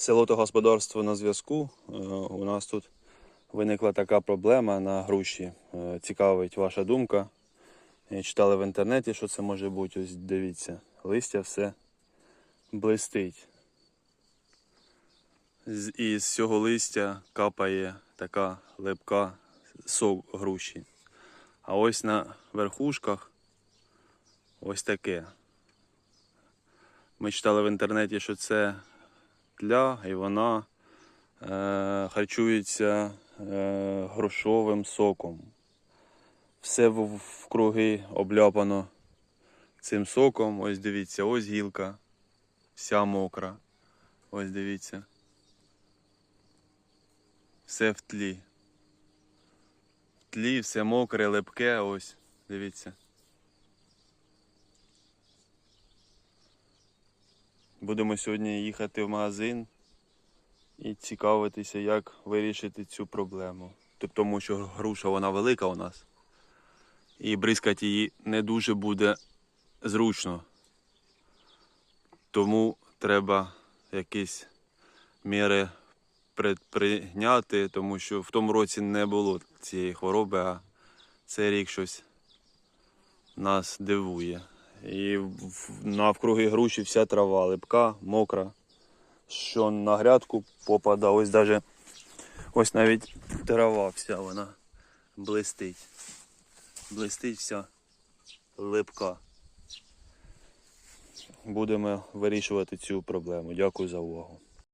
Село та господарство на зв'язку. Е, У нас тут виникла така проблема на груші. Е, Цікавить ваша думка. Читали в інтернеті, що це може бути. Ось дивіться, листя все блистить. І з цього листя капає така липка сок груші. А ось на верхушках ось таке. Ми читали в інтернеті, що це тля, і вона е, харчується е, грушовим соком. Все в- вкруги обляпано цим соком. Ось дивіться, ось гілка, вся мокра. Ось дивіться. Все в тлі. В тлі, все мокре, липке, ось, дивіться. Будемо сьогодні їхати в магазин і цікавитися, як вирішити цю проблему. Тому що груша вона велика у нас. І бризкати її не дуже буде зручно. Тому треба якісь міри предприйняти, тому що в тому році не було цієї хвороби, а цей рік щось нас дивує. І навкруги груші вся трава липка, мокра. Що на грядку попадає, ось даже, ось навіть трава вся вона блистить. Блистить вся липка. Будемо вирішувати цю проблему. Дякую за увагу.